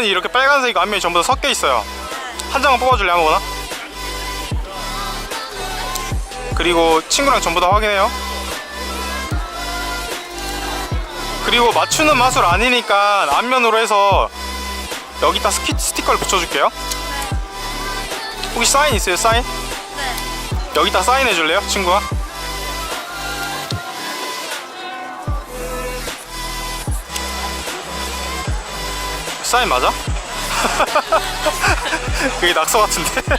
뒷면이 이렇게 빨간색이고 앞면이 전부 다 섞여 있어요 한 장만 뽑아줄래 아무거나? 그리고 친구랑 전부 다 확인해요 그리고 맞추는 마술 아니니까 앞면으로 해서 여기다 스키, 스티커를 붙여줄게요 혹시 사인 있어요 사인? 네. 여기다 사인해 줄래요 친구가? 사인 맞아? 그게 낙서 같은데?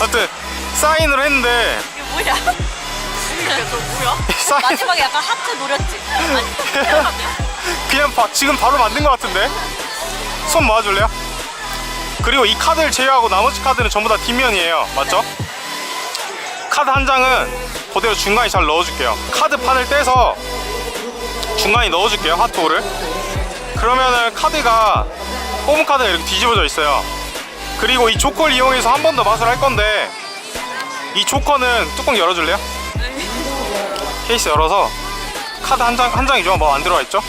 아무튼 사인을 했는데 이게 뭐야? 이게 너 뭐야? 사인 마지막에 약간 하트 노렸지? 아니 또 그냥 바- 지금 바로 만든 것 같은데? 손 모아줄래요? 그리고 이 카드를 제외하고 나머지 카드는 전부 다 뒷면이에요 맞죠? 카드 한 장은 그대로 중간에 잘 넣어줄게요 카드판을 떼서 중간에 넣어줄게요 하트호를 그러면은 카드가 뽑은 카드가 이렇게 뒤집어져 있어요 그리고 이 조커를 이용해서 한 번 더 맛을 할 건데 이 조커는 뚜껑 열어줄래요? 케이스 열어서 카드 한 장 한 장이죠 뭐 안 들어가 있죠?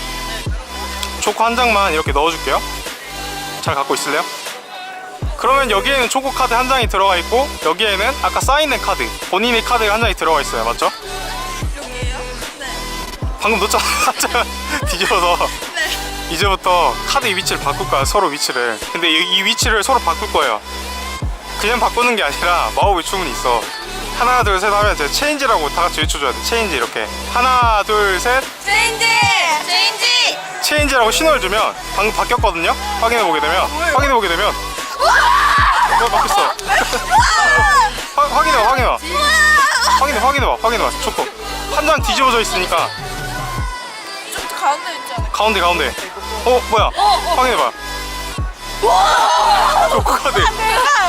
초코 한 장만 이렇게 넣어줄게요. 잘 갖고 있을래요? 그러면 여기에는 초코 카드 한 장이 들어가 있고 여기에는 아까 사인된 카드 본인의 카드가 한 장이 들어가 있어요. 맞죠? 네. 방금 장 뒤집어서 네. 이제부터 카드 의 위치를 바꿀 거야. 서로 위치를. 근데 이, 이 위치를 서로 바꿀 거예요. 그냥 바꾸는 게 아니라 마법의 주문이 있어. 하나 둘 셋 하면 제가 체인지라고 다 같이 외쳐줘야 돼. 체인지 이렇게 하나 둘셋 체인지! 체인지! 체인지라고 신호를 주면 방금 바뀌었거든요. 확인해 보게 되면 확인해 보게 되면 어 바뀌었어. 화, 확인해 봐, 확인해 봐. 확인해 확인해 봐, 확인해 봐. 초코 한장 뒤집어져 있으니까 좀 가운데 있지 않을까? 가운데 가운데. 어 뭐야? 확인해 봐. 초코 카드.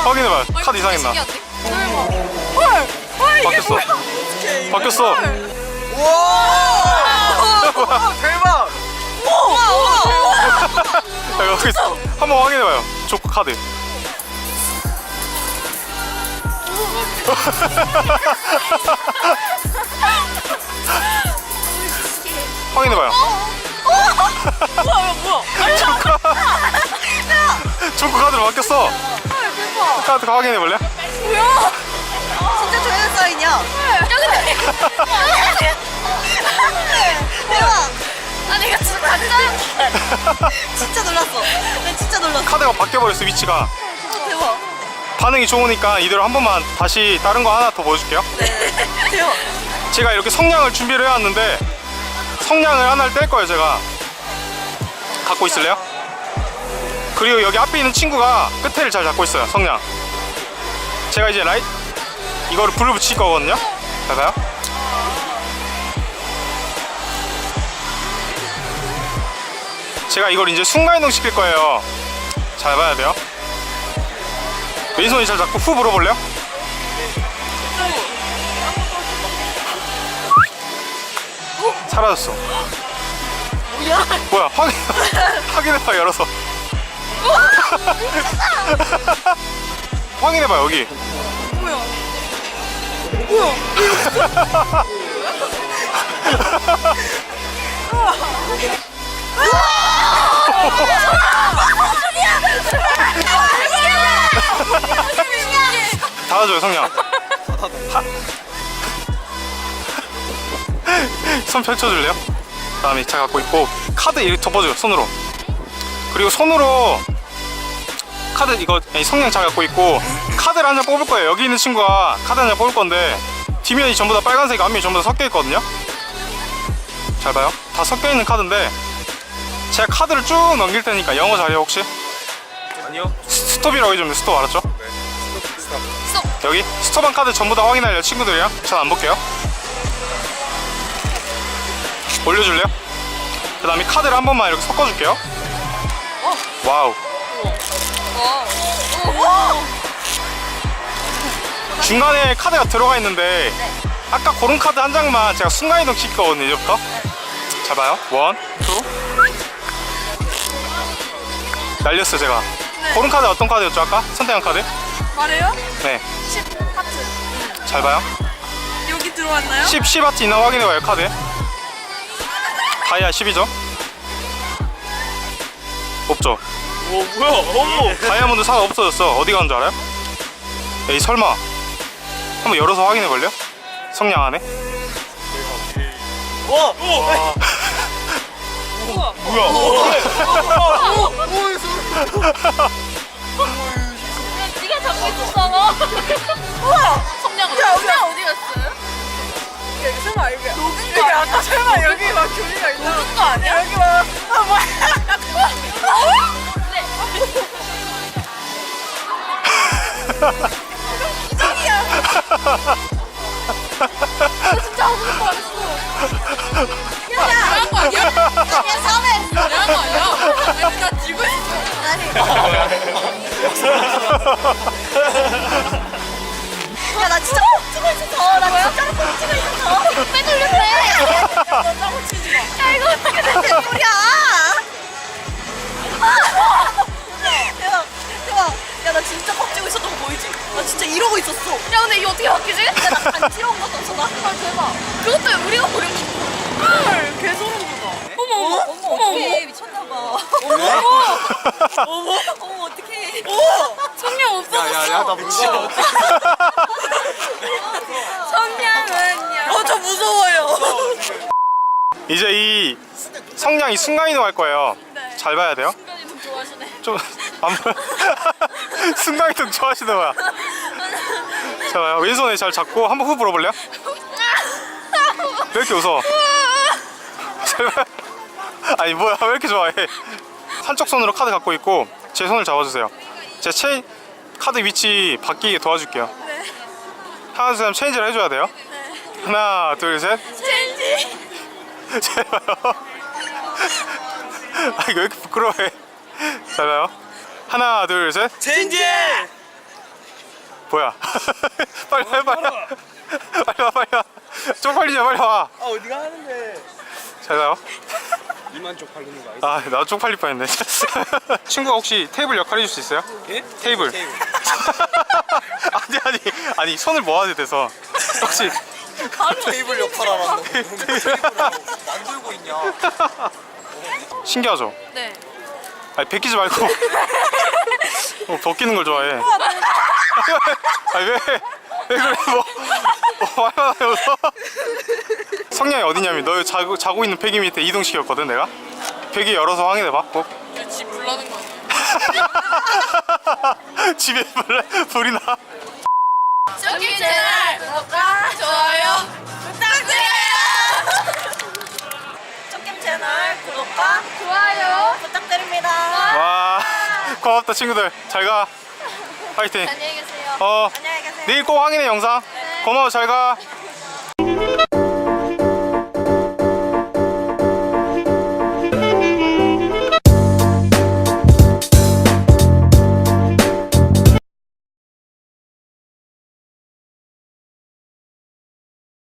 확인해 봐. 카드 이상했나? 헐! 헐! 이게 바뀌었어. 바뀌었어. 와 대박! 야, 여기 있어. 한번 확인해 봐요. 초코 카드. 확인해 봐요. 뭐야 뭐야? 초코 카드로 바뀌었어. 헐 대박! 카드 확인해 볼래? 뭐야? 진짜 조연 사인이야. 대박. 아니 이거 진짜 가짜야. 진짜 놀랐어. 나 진짜 놀랐어. 카드가 바뀌어 버렸어 위치가. 대박. 반응이 좋으니까 이대로 한 번만 다시 다른 거 하나 더 보여줄게요. 대박. 제가 이렇게 성냥을 준비를 해왔는데 성냥을 하나를 뗄 거예요 제가. 갖고 있을래요? 그리고 여기 앞에 있는 친구가 끝에를 잘 잡고 있어요 성냥. 제가 이제 라이 이거를 불을 붙일 거거든요. 봐봐요. 제가 이걸 이제 순간이동 시킬 거예요. 잘 봐야 돼요. 왼손이 잘 잡고 후 불어볼래요? 사라졌어. 뭐야? 뭐야? 확인 확인해봐 열어서. 확인해봐 여기. 뭐야? 뭐야? 닫아줘요 성냥. 하- 손 펼쳐줄래요? 다음에 2차 갖고 있고 카드 이렇게 덮어줘요 손으로. 그리고 손으로 카드 이거 성냥 잘 갖고 있고 카드를 한 장 뽑을 거예요. 여기 있는 친구가 카드 한 장 뽑을 건데 뒷면이 전부 다 빨간색, 앞면이 전부 다 섞여 있거든요. 잘 봐요. 다 섞여 있는 카드인데 제가 카드를 쭉 넘길 테니까 영어 잘해요 혹시? 아니요 스- 스톱이라고 해주면 스톱 알았죠? 스톱. 여기 스톱한 카드 전부 다 확인하려 친구들이랑 전 안 볼게요 올려줄래요? 그 다음에 카드를 한 번만 이렇게 섞어줄게요 와우 중간에 카드가 들어가 있는데 아까 고른 카드 한 장만 제가 순간이동 시킬 거거든요 이제부터 잘 봐요 원, 투 날렸어요 제가 고른 카드 어떤 카드였죠 아까? 선택한 카드? 말해요? 네10 하트. 잘 봐요 여기 들어왔나요? 10, 10 하트 있나 확인해봐요 카드에 다이아 10이죠? 없죠 오 뭐야 어머 다이아몬드 산 없어졌어. 어디 가는 줄 알아요? 에이 설마. 한번 열어서 확인해 볼래요? 성냥 안에? 와 오. 뭐야? 네가 잡고 있었잖아. 우와. 야, 성냥 어디 갔어요? 여기 설마 여기 여기 아까 설마 여기 막 교리가 있나? 녹은 거 아니야? 여기 막 아, 뭐야? 네. 진짜 아무것도 안 했어. 야, 나한 거 아니야? 야, 사회. 나한 거 아니야? 아니, 나 지고 있어. 아니. 야, 이거 어떻게 된 소리야? 대박, 대박. 야, 나 진짜 콕 찍고 있었던 거 보이지? 나 진짜 이러고 있었어. 야, 근데 이거 어떻게 바뀌지? 야, 나 간지러운 것도 없어. 나 정말 대박. 그것도 우리가 고른 거. 헐, 개 소름 돋아. 어머, 어머, 어머, 어머. 미쳤나봐. 어머, 어머, 어머, 어떡해. 성냥 없어졌어. 야야야 나 미치겠어 성냥은요. 어, 저 무서워요. 이제 이 성냥이 순간 이동 할 거예요. 네. 잘 봐야 돼요. 순간이 좀 좋아하시네. 좀안 보여. 순간 이동 좋아하시는 거야. 자, 왼손에 잘 잡고 한번 후 불어볼래요? 왜 이렇게 웃어? 제발. 아니 뭐야 왜 이렇게 좋아해? 한쪽 손으로 카드 갖고 있고 제 손을 잡아주세요. 제 체인 카드 위치 바뀌게 도와줄게요. 하나 둘셋 체인지를 해줘야 돼요. 하나 둘 셋. 체인지. 제발요. 아 이거 왜 이렇게 부끄러워해? 잘 봐요. 하나 둘 셋. 젠지 뭐야? 빨리 해 빨리 와. 빨리 와 빨리 와. 쪽팔리냐 빨리 와. 아 어디가 하는데 잘 가요. 이만 쪽 팔리는 거 아니지? 아 나도 쪽팔릴 뻔했네. 친구가 혹시 테이블 역할 해줄 수 있어요? 예? 테이블. 아니 아니 아니 손을 모아야 돼서 혹시 테이블 역할 알았는데 만들고 있냐 신기하죠? 네. 아니 베끼지 말고 어, 벗기는 걸 좋아해. 아니 왜? 왜 그래 뭐? 뭐? 성냥이 어디냐면 너 자고, 자고 있는 폐기 밑에 이동시켰거든 내가. 폐기 열어서 확인해봐 꼭. 집 불나는 거 아니야? 집에 불, 불이 나. 저기 채널 고맙다 친구들 잘 가. 파이팅. 안녕히 계세요. 어 안녕히 계세요. 내일 꼭 확인해 영상. 고마워 잘 가.